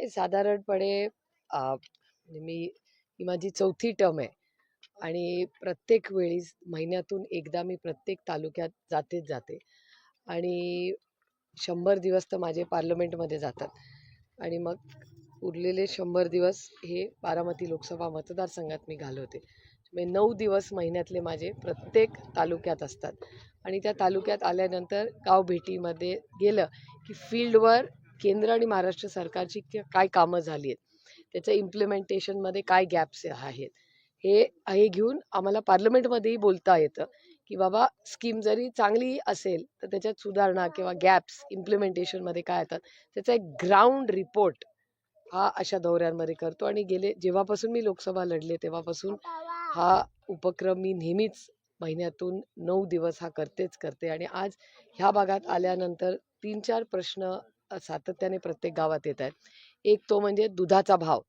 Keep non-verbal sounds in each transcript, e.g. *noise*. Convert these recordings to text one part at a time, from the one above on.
हे साधारणपणे मी ही माझी चौथी टर्म आहे. आणि प्रत्येक वेळी महिन्यातून एकदा मी प्रत्येक तालुक्यात जातेच जाते. आणि शंभर दिवस तर माझे पार्लमेंटमध्ये जातात. आणि मग उरलेले शंभर दिवस हे बारामती लोकसभा मतदारसंघात मी घालवते. म्हणजे नऊ दिवस महिन्यातले माझे प्रत्येक तालुक्यात असतात. आणि त्या तालुक्यात आल्यानंतर गाव भेटीमध्ये गेलं की फील्डवर केंद्र आणि महाराष्ट्र सरकारची काय कामं झाली आहेत? त्याच्या इम्प्लिमेंटेशनमध्ये काय गॅप्स आहेत? हे हे घेऊन आम्हाला पार्लमेंटमध्येही बोलता येतं की बाबा स्कीम जरी चांगली असेल तर त्याच्यात सुधारणा किंवा गॅप्स इम्प्लिमेंटेशनमध्ये काय येतात? त्याचा एक ग्राउंड रिपोर्ट हा अशा दौऱ्यांमध्ये करतो. आणि गेले जेव्हापासून मी लोकसभा लढले तेव्हापासून हा उपक्रम मी नेहमीच महिन्यातून नऊ दिवस हा करतेच करते. आणि आज ह्या भागात आल्यानंतर तीन चार प्रश्न सातत्याने प्रत्येक गावात येत आहेत. एक तो म्हणजे दुधाचा भाव.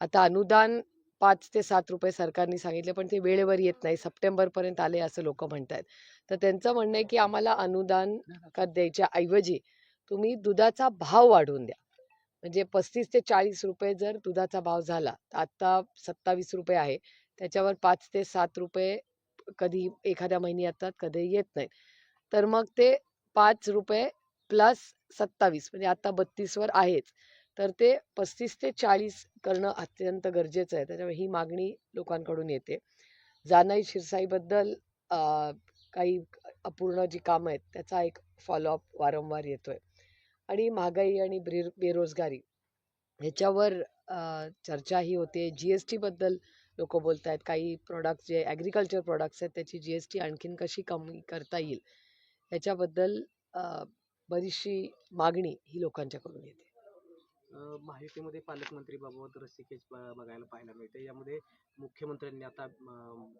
आता अनुदान पाच ते सात रुपये सरकारने सांगितले पण ते वेळेवर येत नाही. सप्टेंबरपर्यंत आले असं लोक म्हणत आहेत तर त्यांचं म्हणणं आहे की आम्हाला अनुदान का द्यायच्या ऐवजी तुम्ही दुधाचा भाव वाढवून द्या. म्हणजे पस्तीस ते चाळीस रुपये जर दुधाचा भाव झाला तर आत्ता सत्तावीस रुपये आहे. त्याच्यावर पाच ते सात रुपये कधी एखाद्या महिन्यात कधी येत नाहीत. तर मग ते पाच रुपये प्लस सत्तावीस म्हणजे आता बत्तीसवर आहेच. तर ते पस्तीस ते चाळीस करणं अत्यंत गरजेचं आहे. त्याच्यामुळे ही मागणी लोकांकडून येते. जानाई शिरसाईबद्दल काही अपूर्ण जी कामं आहेत त्याचा एक फॉलोअप वारंवार येतो आहे आणि महागाई आणि बेर बेरोजगारी ह्याच्यावर चर्चाही होते. जी एस टीबद्दल लोक बोलत आहेत काही प्रॉडक्ट जे ॲग्रिकल्चर प्रोडक्ट्स आहेत त्याची जी एस टी आणखीन कशी कमी करता येईल? ह्याच्याबद्दल बरीचशी मागणी ही लोकांच्याकडून येते महायुतीमध्ये पालकमंत्री बाबत रस्तिकेच बघायला पाहायला मिळते यामध्ये मुख्यमंत्र्यांनी आता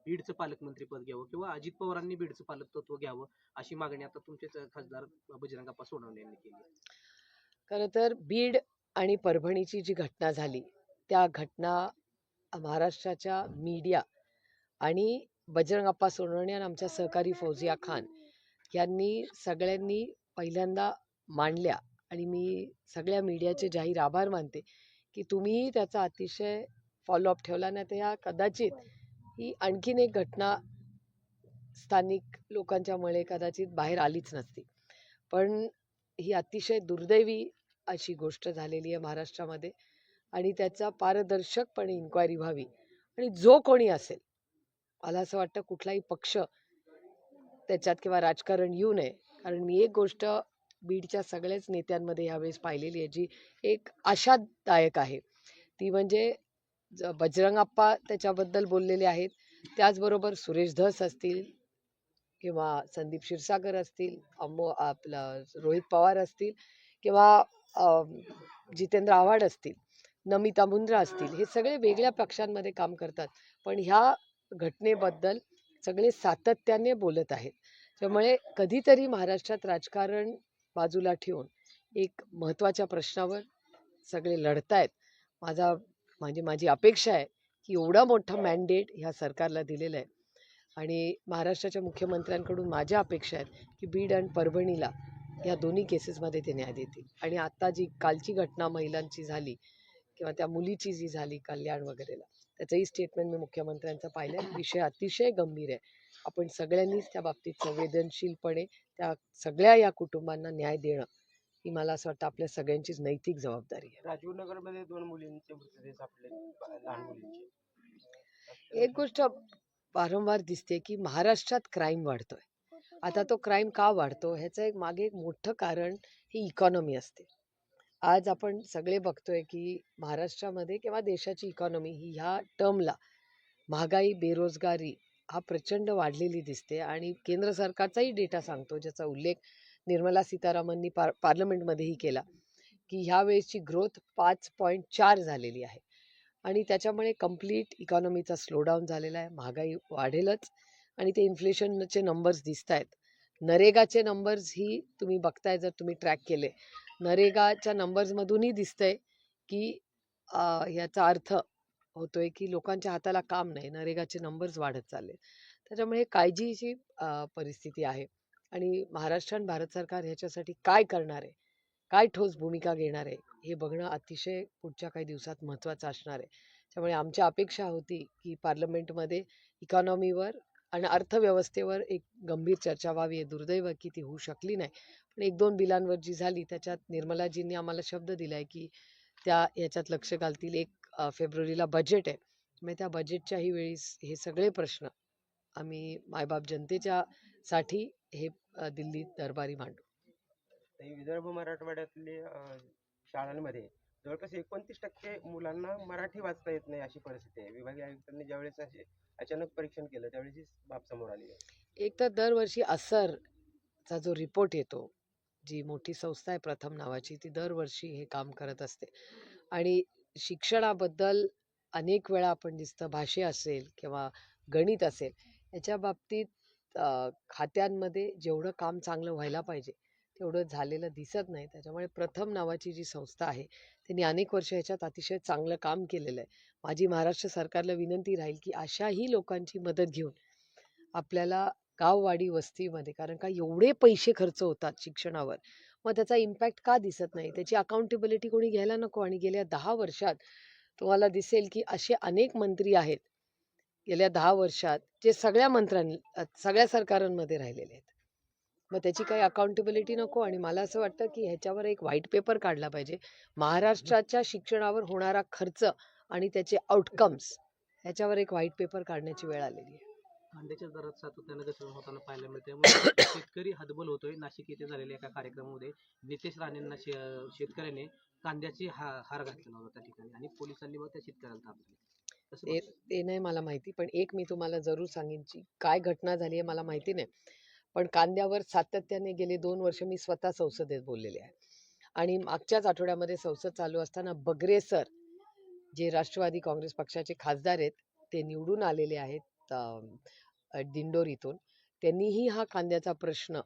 बीडचं पालकमंत्रीपद घ्यावं किंवा अजित पवारांनी बीडचं पालकत्व घ्यावं अशी मागणी आता तुमचेच खासदार बजरंगाप्पा सोनवणे यांनी केली. खरं तर बीड आणि परभणीची जी घटना झाली त्या घटना महाराष्ट्राच्या मीडिया आणि बजरंगाप्पा सोनवणे आणि आमच्या सहकारी फौजिया खान यांनी सगळ्यांनी पहिल्यांदा मांडल्या आणि मी सगळ्या मीडियाचे जाहीर आभार मानते की तुम्हीही त्याचा अतिशय फॉलोअप ठेवला. नाही तर ह्या कदाचित ही आणखीन एक घटना स्थानिक लोकांच्यामुळे कदाचित बाहेर आलीच नसती. पण ही अतिशय दुर्दैवी अशी गोष्ट झालेली आहे महाराष्ट्रामध्ये आणि त्याचा पारदर्शकपणे इन्क्वायरी व्हावी. आणि जो कोणी असेल मला असं वाटतं कुठलाही पक्ष त्याच्यात किंवा राजकारण येऊ नये कारण मी एक गोष्ट बीडच्या सगळ्याच नेत्यांमध्ये यावेळेस पाहिलेली आहे जी एक आशादायक आहे. ती म्हणजे ज- बजरंगाप्पा त्याच्याबद्दल बोललेले आहेत. त्याचबरोबर सुरेश धस असतील किंवा संदीप क्षीरसागर असतील अमो आपलं रोहित पवार असतील किंवा जितेंद्र आव्हाड असतील नमिता मुंद्रा असतील हे सगळे वेगळ्या पक्षांमध्ये काम करतात. पण ह्या घटनेबद्दल सगळे सातत्याने बोलत आहेत. त्यामुळे कधीतरी महाराष्ट्रात राजकारण बाजूला ठेवून एक महत्त्वाच्या प्रश्नावर सगळे लढतायत. माझा म्हणजे माझी अपेक्षा आहे की एवढा मोठा मॅन्डेट ह्या सरकारला दिलेला आहे. आणि महाराष्ट्राच्या मुख्यमंत्र्यांकडून माझ्या अपेक्षा आहेत की बीड आणि परभणीला या दोन्ही केसेसमध्ये ते न्याय देतील. आणि आत्ता जी कालची घटना महिलांची झाली किंवा त्या मुलीची जी झाली कल्याण वगैरेला त्याचंही स्टेटमेंट मी मुख्यमंत्र्यांचं पाहिलं विषय अतिशय गंभीर आहे. आपण सगळ्यांनीच त्या बाबतीत संवेदनशीलपणे त्या सगळ्या या कुटुंबांना न्याय देणं ही मला असं वाटतं आपल्या सगळ्यांचीच नैतिक जबाबदारी आहे. राजीवनगरमध्ये दोन मुलींचे मृतदेह सापडले लहान मुलींचे. एक गोष्ट वारंवार दिसते की महाराष्ट्रात क्राईम वाढतोय. आता तो क्राईम का वाढतो? ह्याचं एक मागे एक मोठं कारण ही इकॉनॉमी असते. आज आपण सगळे बघतोय की महाराष्ट्रामध्ये किंवा देशाची इकॉनॉमी ही ह्या टर्मला महागाई बेरोजगारी हा प्रचंड वाढलेली दिसते आणि केंद्र सरकारचाही डेटा सांगतो ज्याचा उल्लेख निर्मला सीतारामननी पार पार्लमेंटमध्येही केला की ह्या वेळेसची ग्रोथ पाच पॉईंट चार झालेली आहे. आणि त्याच्यामुळे कंप्लीट इकॉनॉमीचा स्लोडाऊन झालेला आहे महागाई वाढेलच आणि ते इन्फ्लेशनचे नंबर्स दिसत आहेत नरेगाचे नंबर्स ही तुम्ही बघताय जर तुम्ही ट्रॅक केले नरेगाच्या नंबर्समधूनही दिसतंय की ह्याचा अर्थ होतोय की लोकांच्या हाताला काम नाही नरेगाचे नंबर्स वाढत चालले त्याच्यामुळे हे काळजीची परिस्थिती आहे. आणि महाराष्ट्र आणि भारत सरकार ह्याच्यासाठी काय करणार आहे? काय ठोस भूमिका घेणार आहे? हे बघणं अतिशय पुढच्या काही दिवसात महत्त्वाचं असणार आहे. त्यामुळे आमची अपेक्षा होती की पार्लमेंटमध्ये इकॉनॉमीवर आणि अर्थव्यवस्थेवर एक गंभीर चर्चा व्हावी आहे दुर्दैव की ती होऊ शकली नाही. पण एक दोन बिलांवर जी झाली त्याच्यात निर्मलाजींनी आम्हाला शब्द दिला आहे की त्या याच्यात लक्ष घालतील. एक फेब्रुवारीला बजेट आहे. मग त्या बजेटच्याही वेळीस हे सगळे प्रश्न आम्ही मायबाप जनतेच्या साठी हे दिल्लीत दरबारी मांडू. विदर्भ मराठवाड्यातले शाळांमध्ये जवळपास एकोणतीस टक्के मुलांना मराठी वाचता येत नाही अशी परिस्थिती आहे. विभागीय आयुक्तांनी ज्यावेळेस असे अचानक परीक्षण केलं त्यावेळेस बाब समोर आली. एक तर दरवर्षी असरचा जो रिपोर्ट येतो जी मोठी संस्था आहे प्रथम नावाची ती दरवर्षी हे काम करत असते. आणि शिक्षणाबद्दल अनेक वेळा आपण दिसतं भाषे असेल किंवा गणित असेल याच्या बाबतीत खात्यांमध्ये जेवढं काम चांगलं व्हायला पाहिजे तेवढं झालेलं दिसत नाही. त्याच्यामुळे प्रथम नावाची जी संस्था आहे त्यांनी अनेक वर्ष ह्याच्यात अतिशय चांगलं काम केलेलं आहे. माझी महाराष्ट्र सरकारला विनंती राहील की अशाही लोकांची मदत घेऊन आपल्याला गाववाडी वस्तीमध्ये कारण का एवढे पैसे खर्च होतात शिक्षणावर मग त्याचा इम्पॅक्ट का दिसत नाही? त्याची अकाउंटेबिलिटी कोणी घ्यायला नको? आणि गेल्या दहा वर्षात तुम्हाला दिसेल की असे अनेक मंत्री आहेत गेल्या दहा वर्षात जे सगळ्या मंत्र्यां सगळ्या सरकारांमध्ये राहिलेले आहेत. मग त्याची काही अकाउंटेबिलिटी नको आणि मला असं वाटतं की ह्याच्यावर एक व्हाईट पेपर काढला पाहिजे. महाराष्ट्राच्या शिक्षणावर होणारा खर्च आणि त्याचे आउटकम्स ह्याच्यावर एक व्हाईट पेपर काढण्याची वेळ आलेली आहे. कांद्याच्या दरात सातत्यानं घसरण होताना पाहायला मिळते *coughs* शेतकरी हतबल होतोय. नाशिक येथे झालेल्या एका कार्यक्रमामध्ये नितेश राणेंना शेतकऱ्याने कांद्याची हा हार घातलेला होता त्या ठिकाणी आणि पोलिसांनी मग त्या शेतकऱ्याला ताब्यात ते? ते नाही मला माहिती पण एक मी तुम्हाला जरूर सांगेन की काय घटना झाली आहे मला माहिती नाही. पण कांद्यावर सातत्याने गेले दोन वर्ष मी स्वतः संसदेत बोललेले आहे. आणि मागच्याच आठवड्यामध्ये संसद चालू असताना बगरे सर जे राष्ट्रवादी काँग्रेस पक्षाचे खासदार आहेत ते निवडून आलेले आहेत दिंडोरीतून. त्यांनीही हा कांद्याचा प्रश्न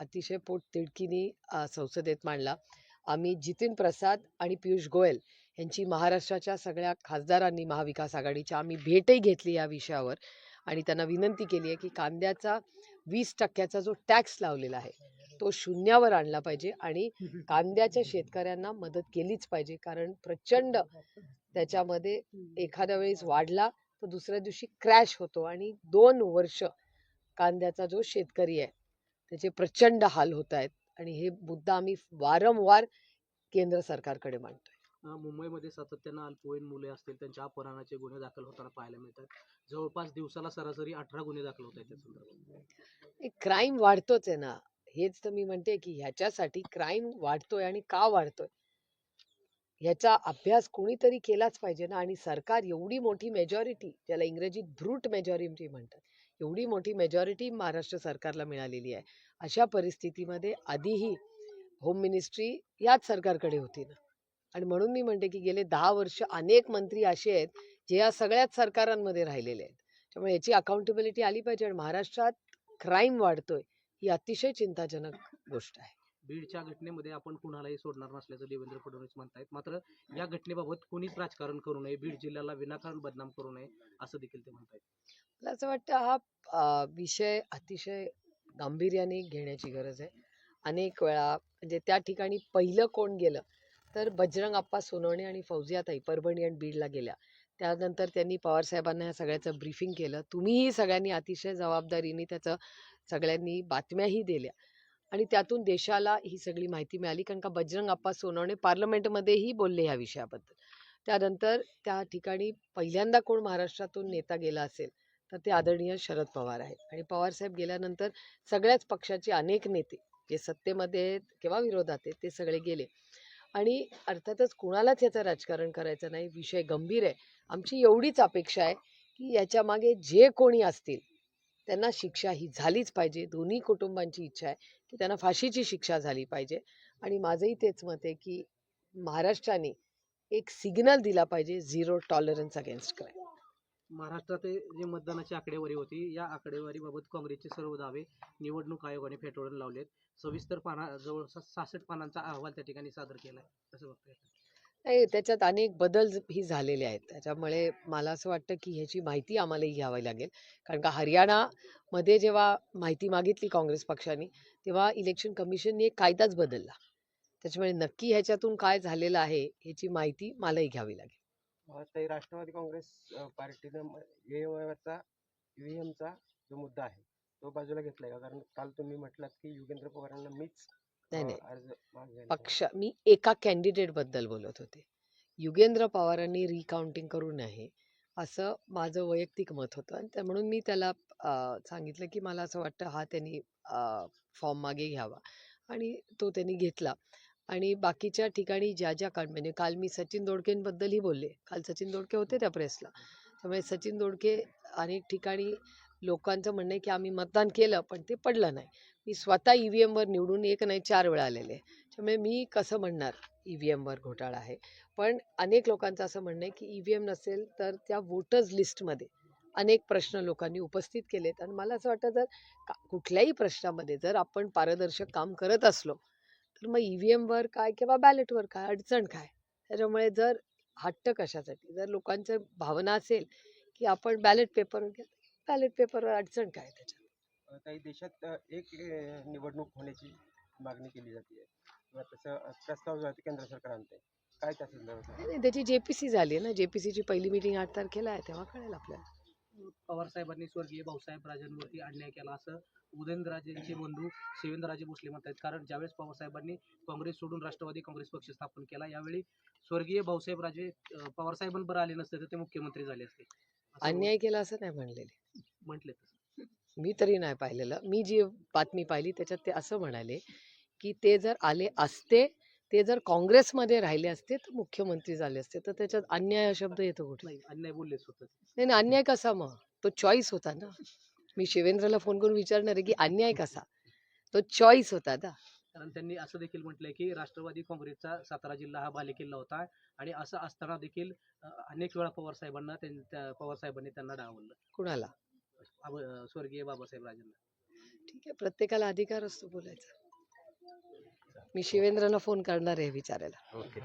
अतिशय पोट तिडकीने संसदेत मांडला. आम्ही जितीन प्रसाद आणि पियुष गोयल यांची महाराष्ट्राच्या सगळ्या खासदारांनी महाविकास आघाडीच्या आम्ही भेटही घेतली या विषयावर. आणि त्यांना विनंती केली आहे की कांद्याचा वीस टक्क्याचा जो टॅक्स लावलेला आहे तो शून्यावर आणला पाहिजे आणि कांद्याच्या शेतकऱ्यांना मदत केलीच पाहिजे. कारण प्रचंड त्याच्यामध्ये एखाद्या वेळेस वाढला तर दुसऱ्या दिवशी क्रॅश होतो आणि दोन वर्ष कांद्याचा जो शेतकरी आहे त्याचे प्रचंड हाल होत आहेत. आणि हे मुद्दा आम्ही वारंवार केंद्र सरकारकडे मांडतो मुंबईमध्ये सातत्यानं अल्पवयीन मुले असतील त्यांच्या अपहरणाचे गुन्हे दाखल होताना पाहायला मिळतात. जवळपास दिवसाला सरासरी अठरा गुन्हे दाखल होत आहेत त्या संदर्भात. क्राईम वाढतोच आहे ना. हेच तर मी म्हणते की ह्याच्यासाठी क्राईम वाढतोय आणि का वाढतोय? ह्याचा अभ्यास कोणीतरी केलाच पाहिजे ना. आणि सरकार एवढी मोठी मेजॉरिटी ज्याला इंग्रजीत ब्रूट मेजॉरिटी म्हणतात एवढी मोठी मेजॉरिटी महाराष्ट्र सरकारला मिळालेली आहे. अशा परिस्थितीमध्ये आधीही होम मिनिस्ट्री याच सरकारकडे होती ना. आणि म्हणून मी म्हणते की गेले दहा वर्ष अनेक मंत्री असे आहेत जे या सगळ्याच सरकारांमध्ये राहिलेले आहेत. त्यामुळे याची अकाउंटेबिलिटी आली पाहिजे आणि महाराष्ट्रात क्राईम वाढतोय ही अतिशय चिंताजनक गोष्ट आहे. बीडच्या घटनेमध्ये आपण कुणालाही सोडणार नसल्याचं देवेंद्र फडणवीस म्हणतायत. मात्र या घटनेबाबत कोणीच राजकारण करू नये बीड जिल्ह्याला विनाकारण बदनाम करू नये असं देखील ते म्हणतायत. मला असं वाटतं हा विषय अतिशय गांभीर्याने घेण्याची गरज आहे. अनेक वेळा म्हणजे त्या ठिकाणी पहिलं कोण गेलं तर बजरंग अप्पा सोनवणे आणि फौजियाताई परभणी आणि बीडला गेल्या. त्यानंतर त्यांनी पवारसाहेबांना ह्या सगळ्याचं ब्रीफिंग केलं. तुम्हीही सगळ्यांनी अतिशय जबाबदारीने त्याचं सगळ्यांनी बातम्याही दिल्या. आणि त्यातून देशाला ही सगळी माहिती मिळाली कारण का बजरंग आप्पा सोनवणे पार्लमेंटमध्येही बोलले ह्या विषयाबद्दल. त्यानंतर त्या ठिकाणी पहिल्यांदा कोण महाराष्ट्रातून नेता गेला असेल तर ते आदरणीय शरद पवार आहेत. आणि पवारसाहेब गेल्यानंतर सगळ्याच पक्षाचे अनेक नेते जे सत्तेमध्ये आहेत किंवा विरोधात आहेत ते सगळे गेले. आणि अर्थातच कुणालाच याचं राजकारण करायचं नाही. विषय गंभीर आहे. आमची एवढीच अपेक्षा आहे की याच्या मागे जे कोणी असतील त्यांना शिक्षा ही झालीच पाहिजे. दोन्ही कुटुंबांची इच्छा आहे की त्यांना फाशीची शिक्षा झाली पाहिजे. आणि माझंही तेच मत आहे की महाराष्ट्राने एक सिग्नल दिला पाहिजे झिरो टॉलरन्स अगेन्स्ट क्राईम. महाराष्ट्रात जे मतदानाची आकडेवारी होती या आकडेवारीबाबत काँग्रेसचे सर्व दावे निवडणूक आयोगाने फेटाळून लावलेत. सविस्तर पाना जवळपास सहासष्ट पानांचा अहवाल त्या ठिकाणी सादर केलाय असं बघताय नाही त्याच्यात अनेक बदल ही झालेले आहेत. त्याच्यामुळे मला असं वाटतं की ह्याची माहिती आम्हालाही घ्यावी लागेल. कारण का हरियाणामध्ये जेव्हा माहिती मागितली काँग्रेस पक्षाने तेव्हा इलेक्शन कमिशनने एक कायदाच बदलला. त्याच्यामुळे नक्की ह्याच्यातून काय झालेलं आहे ह्याची माहिती मलाही घ्यावी लागेल. ताई राष्ट्रवादी काँग्रेस पार्टीनं वेळेवरचा ईव्हीएमचा जो मुद्दा आहे तो बाजूला घेतलाय का? कारण काल तुम्ही म्हटलात की युगेंद्र पवारांना मीच नाही नाही. पक्ष मी एका कॅन्डिडेटबद्दल बोलत होते. युगेंद्र पवारांनी रिकाउंटिंग करू नये असं माझं वैयक्तिक मत होतं. आणि त्या म्हणून मी त्याला सांगितलं की मला असं वाटतं हा त्यांनी फॉर्म मागे घ्यावा. आणि तो त्यांनी घेतला. आणि बाकीच्या ठिकाणी ज्या ज्या काळ म्हणजे काल मी सचिन दोडकेंबद्दलही बोलले. काल सचिन दोडके होते त्या प्रेसला. त्यामुळे सचिन दोडके अनेक ठिकाणी लोकांचं म्हणणं आहे की आम्ही मतदान केलं पण ते पडलं नाही. मी स्वतः ई व्ही एमवर निवडून एक नाही चार वेळा आलेले आहे. त्यामुळे मी कसं म्हणणार? ई व्ही एमवर घोटाळा आहे. पण अनेक लोकांचं असं म्हणणं आहे की ई व्ही एम नसेल तर त्या वोटर्स लिस्टमध्ये अनेक प्रश्न लोकांनी उपस्थित केलेत. आणि मला असं वाटतं जर का कुठल्याही प्रश्नामध्ये जर आपण पारदर्शक काम करत असलो तर मग ई व्ही एमवर काय किंवा बॅलेटवर काय अडचण काय? त्याच्यामुळे जर हट्ट कशासाठी? जर लोकांचं भावना असेल की आपण बॅलेट पेपरवर घ्या बॅलेट पेपरवर अडचण काय त्याच्यात? ताई देशात एक निवडणूक होण्याची मागणी केली जाते. किंवा तसं अं, प्रस्ताव जो केंद्र सरकार काय त्या संदर्भात? नाही, नाही, त्याची जेपीसी झाली आहे ना. जेपीसीची पहिली मीटिंग आठ तारखेला आहे तेव्हा कळेल आपल्याला. पवार साहेबांनी स्वर्गीय भाऊसाहेब राजांवरती अन्याय केला. असं उदयनराजेंचे बंधू शिवेंद्रराजे भोसले म्हणतात कारण ज्यावेळेस पवार साहेबांनी काँग्रेस सोडून राष्ट्रवादी काँग्रेस पक्ष स्थापन केला यावेळी स्वर्गीय भाऊसाहेब राजे अं, पवार साहेबांबरोबर आले नसते तर ते मुख्यमंत्री झाले असते. असं अन्याय केला असं नाही म्हणलेले. म्हटले मी तरी नाही पाहिलेलं. मी जी बातमी पाहिली त्याच्यात ते असं म्हणाले की ते जर आले असते ते जर काँग्रेसमध्ये राहिले असते तर मुख्यमंत्री झाले असते. तर त्याच्यात अन्याय हा शब्द येतो कुठे? नाही अन्याय बोललेच होतं नाही नाही अन्याय कसा मग? तो चॉईस होता ना. मी शिवेंद्रला फोन करून विचारणार आहे की अन्याय कसा? तो चॉईस होता ना. कारण त्यांनी असं देखील म्हटलंय की राष्ट्रवादी काँग्रेसचा सातारा जिल्हा हा बालेकिल्ला होता आणि असं असताना देखील अनेक वेळा पवार साहेबांना पवार साहेबांनी त्यांना डावललं. कुणाला? स्वर्गीय बाबासाहेब राजांना. ठीक आहे प्रत्येकाला अधिकार असतो बोलायचा. मी शिवेंद्रला फोन करणार आहे विचारायला. ओके